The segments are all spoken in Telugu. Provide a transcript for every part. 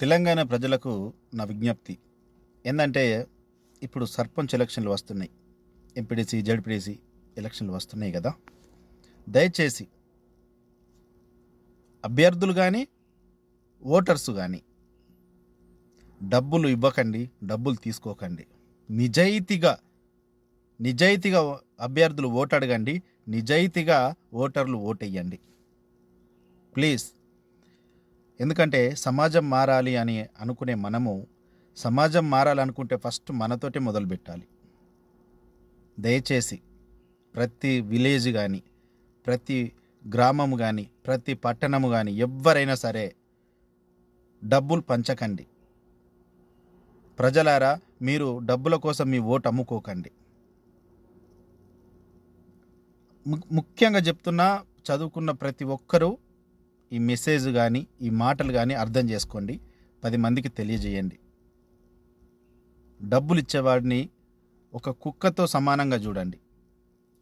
తెలంగాణ ప్రజలకు నా విజ్ఞప్తి. ఏంటంటే ఇప్పుడు సర్పంచ్ ఎలక్షన్లు వస్తున్నాయి. ఎంపీడీసీ జడ్పీడీసీ ఎలక్షన్లు వస్తున్నాయి కదా. దయచేసి అభ్యర్థులు కానీ ఓటర్స్ కానీ డబ్బులు ఇవ్వకండి డబ్బులు తీసుకోకండి. నిజాయితీగా నిజాయితీగా అభ్యర్థులు ఓటు అడగండి నిజాయితీగా ఓటర్లు ఓటెయ్యండి. ప్లీజ్. ఎందుకంటే సమాజం మారాలి అని అనుకునే మనము సమాజం మారాలనుకుంటే ఫస్ట్ మనతోటే మొదలు పెట్టాలి. దయచేసి ప్రతి విలేజ్ కానీ ప్రతి గ్రామము కానీ ప్రతి పట్టణము కానీ ఎవరైనా సరే డబ్బులు పంచకండి. ప్రజలారా మీరు డబ్బుల కోసం మీ ఓటు అమ్ముకోకండి. ము- ముఖ్యంగా చెప్తున్నా చదువుకున్న ప్రతి ఒక్కరూ ఈ మెసేజ్ కానీ ఈ మాటలు కానీ అర్థం చేసుకోండి. పది మందికి తెలియజేయండి. డబ్బులు ఇచ్చేవాడిని ఒక కుక్కతో సమానంగా చూడండి.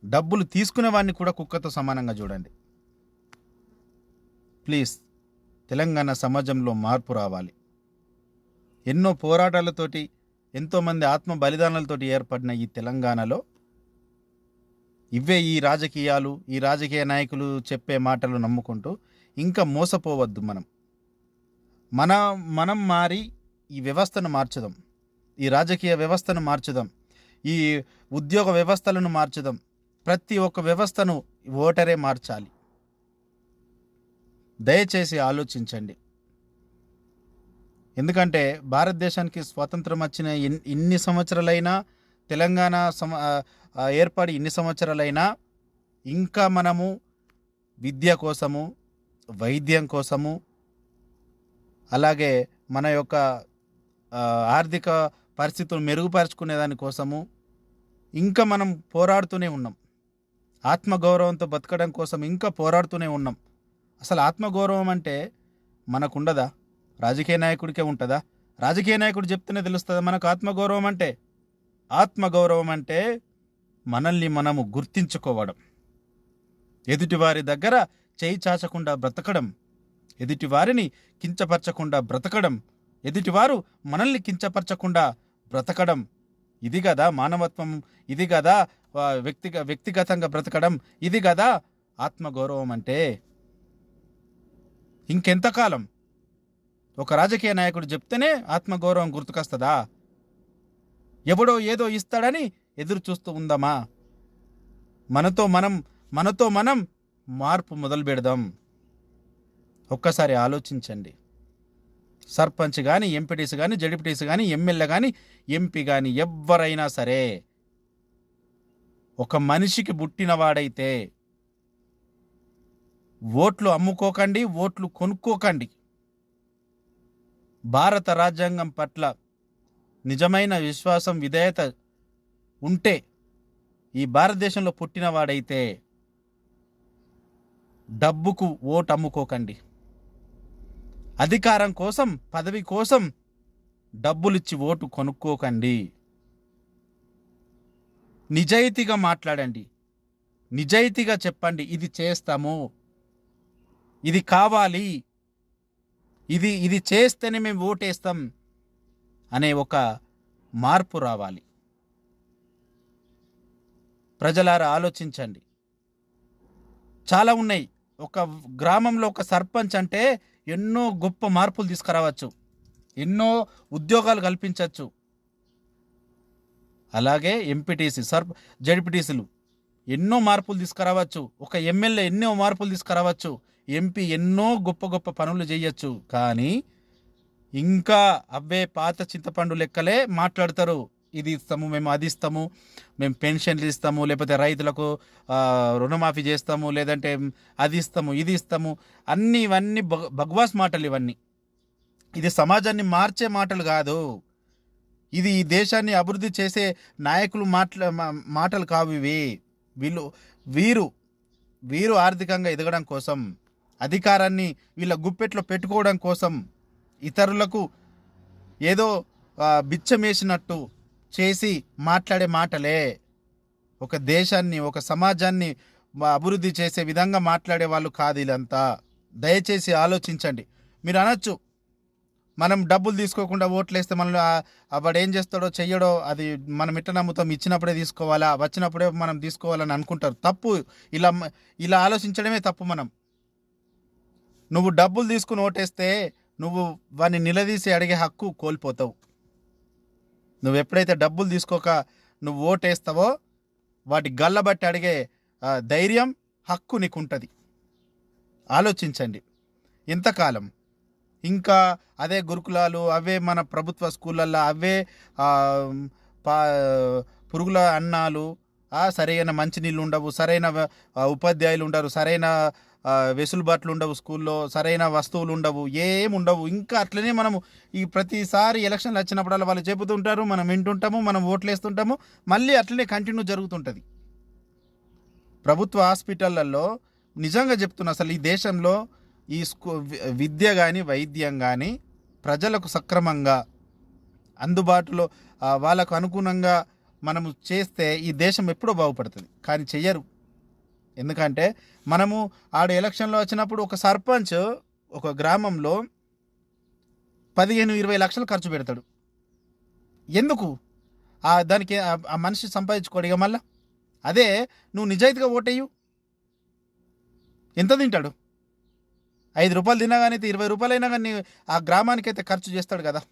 డబ్బులు తీసుకునేవాడిని కూడా కుక్కతో సమానంగా చూడండి. ప్లీజ్ తెలంగాణ సమాజంలో మార్పు రావాలి. ఎన్నో పోరాటాలతోటి ఎంతోమంది ఆత్మ బలిదానాలతోటి ఏర్పడిన ఈ తెలంగాణలో ఇవే ఈ రాజకీయాలు ఈ రాజకీయ నాయకులు చెప్పే మాటలు నమ్ముకుంటూ ఇంకా మోసపోవద్దు మనం. మన మనం మారి ఈ వ్యవస్థను మార్చుదాం. ఈ రాజకీయ వ్యవస్థను మార్చుదాం. ఈ ఉద్యోగ వ్యవస్థలను మార్చుదాం. ప్రతి ఒక్క వ్యవస్థను ఓటరే మార్చాలి. దయచేసి ఆలోచించండి. ఎందుకంటే భారతదేశానికి స్వాతంత్రం వచ్చిన ఇన్ని సంవత్సరాలైనా తెలంగాణ సమ ఆ, ఏర్పడి ఇన్ని సంవత్సరాలైనా ఇంకా మనము విద్య కోసము వైద్యం కోసము అలాగే మన యొక్క ఆర్థిక పరిస్థితులు మెరుగుపరుచుకునే దానికోసము ఇంకా మనం పోరాడుతూనే ఉన్నాం. ఆత్మగౌరవంతో బతకడం కోసం ఇంకా పోరాడుతూనే ఉన్నాం. అసలు ఆత్మగౌరవం అంటే మనకుండదా? రాజకీయ నాయకుడికే ఉంటుందా? రాజకీయ నాయకుడు చెప్తేనే తెలుస్తుందా మనకు ఆత్మగౌరవం అంటే? ఆత్మగౌరవం అంటే మనల్ని మనము గుర్తించుకోవడం. ఎదుటివారి దగ్గర చేయి చాచకుండా బ్రతకడం ఎదుటివారిని కించపరచకుండా బ్రతకడం ఎదుటివారు మనల్ని కించపరచకుండా బ్రతకడం. ఇది కదా మానవత్వం ఇది కదా వ్యక్తిగ వ్యక్తిగతంగా బ్రతకడం ఇది కదా ఆత్మగౌరవం అంటే. ఇంకెంతకాలం? ఒక రాజకీయ నాయకుడు చెప్తేనే ఆత్మగౌరవం గుర్తుకొస్తుందా? ఎవడో ఏదో ఇస్తాడని ఎదురు చూస్తూ ఉందామా? మనతో మనం మనతో మనం మార్పు మొదలు పెడదాం. ఒక్కసారి ఆలోచించండి. సర్పంచ్ కానీ ఎంపీటీసీ కానీ జడిపిటీసీ కానీ ఎమ్మెల్యే కానీ ఎంపీ కానీ ఎవరైనా సరే ఒక మనిషికి పుట్టినవాడైతే ఓట్లు అమ్ముకోకండి ఓట్లు కొనుక్కోకండి. భారత రాజ్యాంగం పట్ల నిజమైన విశ్వాసం విధేయత ఉంటే ఈ భారతదేశంలో పుట్టినవాడైతే డబ్బుకు ఓటు అమ్ముకోకండి. అధికారం కోసం పదవి కోసం డబ్బులిచ్చి ఓటు కొనుక్కోకండి. నిజాయితీగా మాట్లాడండి. నిజాయితీగా చెప్పండి ఇది చేస్తాము. ఇది కావాలి. ఇది ఇది చేస్తేనే మేము ఓటేస్తాం అనే ఒక మార్పు రావాలి. ప్రజలారా ఆలోచించండి. చాలా ఉన్నాయి. ఒక గ్రామంలో ఒక సర్పంచ్ అంటే ఎన్నో గొప్ప మార్పులు తీసుకురావచ్చు ఎన్నో ఉద్యోగాలు కల్పించవచ్చు. అలాగే ఎంపీటీసీ సర్ప జడ్పీటీసీలు ఎన్నో మార్పులు తీసుకురావచ్చు ఒక ఎమ్మెల్యే ఎన్నో మార్పులు తీసుకురావచ్చు ఎంపీ ఎన్నో గొప్ప గొప్ప పనులు చేయొచ్చు. కానీ ఇంకా అవే పాత చింతపండు లెక్కలే మాట్లాడతారు. ఇది ఇస్తాము మేము అది ఇస్తాము మేము పెన్షన్లు ఇస్తాము లేకపోతే రైతులకు రుణమాఫీ చేస్తాము లేదంటే అది ఇస్తాము ఇది ఇస్తాము అన్నీ ఇవన్నీ భగవాస్ మాటలు ఇవన్నీ. ఇది సమాజాన్ని మార్చే మాటలు కాదు. ఇది ఈ దేశాన్ని అభివృద్ధి చేసే నాయకులు మాటల మాటలు కావు ఇవి. వీళ్ళు వీరు వీరు ఆర్థికంగా ఎదగడం కోసం అధికారాన్ని వీళ్ళ గుప్పెట్లో పెట్టుకోవడం కోసం ఇతరులకు ఏదో బిచ్చమేసినట్టు చేసి మాట్లాడే మాటలే. ఒక దేశాన్ని ఒక సమాజాన్ని అభివృద్ధి చేసే విధంగా మాట్లాడే వాళ్ళు కాదు వీళ్ళంతా దయచేసి ఆలోచించండి. మీరు అనొచ్చు. మనం డబ్బులు తీసుకోకుండా ఓట్లేస్తే మనల్ని వాడు ఏం చేస్తాడో చెయ్యడో అది మనం ఇట్ట నమ్ముతాం ఇచ్చినప్పుడే తీసుకోవాలా వచ్చినప్పుడే మనం తీసుకోవాలని అనుకుంటారు. తప్పు. ఇలా ఇలా ఆలోచించడమే తప్పు మనం. నువ్వు డబ్బులు తీసుకుని ఓటేస్తే నువ్వు వాడిని నిలదీసి అడిగే హక్కు కోల్పోతావు. నువ్వు ఎప్పుడైతే డబ్బులు తీసుకోక నువ్వు ఓటేస్తావో వాటి గల్లబట్టి అడిగే ధైర్యం హక్కు నీకుంటుంది. ఆలోచించండి. ఇంతకాలం ఇంకా అదే గురుకులాలు అవే మన ప్రభుత్వ స్కూళ్ళల్లో అవే పా పురుగుల అన్నాలు సరైన మంచినీళ్ళు ఉండవు సరైన ఉపాధ్యాయులు ఉండరు సరైన వెసులుబాట్లు ఉండవు స్కూల్లో సరైన వస్తువులు ఉండవు ఏం ఉండవు. ఇంకా అట్లనే మనము ఈ ప్రతిసారి ఎలక్షన్లు వచ్చినప్పుడల్లా వాళ్ళు చెబుతుంటారు మనం వింటుంటాము మనం ఓట్లు వేస్తుంటాము మళ్ళీ అట్లనే కంటిన్యూ జరుగుతుంటుంది. ప్రభుత్వ హాస్పిటళ్ళల్లో నిజంగా చెప్తున్నా అసలు ఈ దేశంలో ఈ స్కూ విద్య కానీ వైద్యం కానీ ప్రజలకు సక్రమంగా అందుబాటులో వాళ్ళకు అనుగుణంగా మనము చేస్తే ఈ దేశం ఎప్పుడో బాగుపడుతుంది. కానీ చెయ్యరు. ఎందుకంటే మనము ఆడ ఎలక్షన్లో వచ్చినప్పుడు ఒక సర్పంచ్ ఒక గ్రామంలో పదిహేను ఇరవై లక్షలు ఖర్చు పెడతాడు. ఎందుకు? ఆ దానికి ఆ- మనిషి సంపాదించుకోడు ఇక మళ్ళా. అదే నువ్వు నిజాయితీగా ఓటేయు ఎంత తింటాడు? ఐదు రూపాయలు తిన్నా కానీ ఇరవై రూపాయలైనా కానీ ఆ గ్రామానికైతే ఖర్చు చేస్తాడు కదా.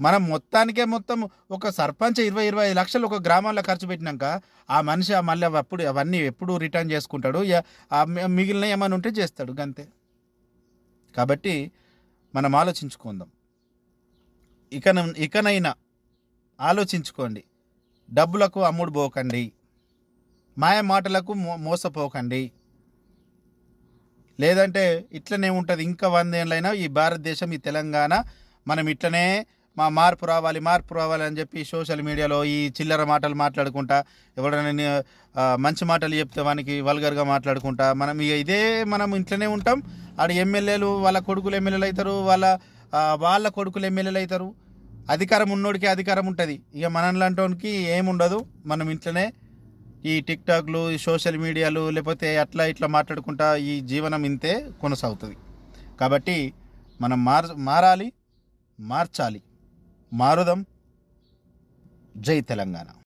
మనం మొత్తానికే మొత్తం ఒక సర్పంచ్ ఇరవై ఇరవై ఐదు లక్షలు ఒక గ్రామంలో ఖర్చు పెట్టినాక ఆ మనిషి ఆ మళ్ళీ అప్పుడు అవన్నీ ఎప్పుడు రిటర్న్ చేసుకుంటాడు? మిగిలిన ఏమైనా ఉంటే చేస్తాడు గంతే. కాబట్టి మనం ఆలోచించుకుందాం. ఇక ఇకనైనా ఆలోచించుకోండి. డబ్బులకు అమ్ముడు పోకండి. మాయ మాటలకు మో మోసపోకండి. లేదంటే ఇట్లనే ఉంటుంది. ఇంకా వందేళ్ళైనా ఈ భారతదేశం ఈ తెలంగాణ మనం ఇట్లనే మా మార్పు రావాలి మార్పు రావాలి అని చెప్పి సోషల్ మీడియాలో ఈ చిల్లర మాటలు మాట్లాడుకుంటా ఎవరైనా మంచి మాటలు చెప్తే వానికి వల్గర్గా మాట్లాడుకుంటా. మనం ఇక ఇదే మనం ఇంట్లోనే ఉంటాం. ఆడ ఎమ్మెల్యేలు వాళ్ళ కొడుకులు ఎమ్మెల్యేలు అవుతారు వాళ్ళ వాళ్ళ కొడుకులు ఎమ్మెల్యేలు అవుతారు. అధికారం ఉన్నోడికి అధికారం ఉంటుంది. ఇక మనలాంటోనికి ఏముండదు మనం ఇంట్లోనే ఈ టిక్టాక్లు ఈ సోషల్ మీడియాలు లేకపోతే అట్లా ఇట్లా మాట్లాడుకుంటా ఈ జీవనం ఇంతే కొనసాగుతుంది. కాబట్టి మనం మార్ మారాలి మార్చాలి. మారుదాం. జై తెలంగాణ.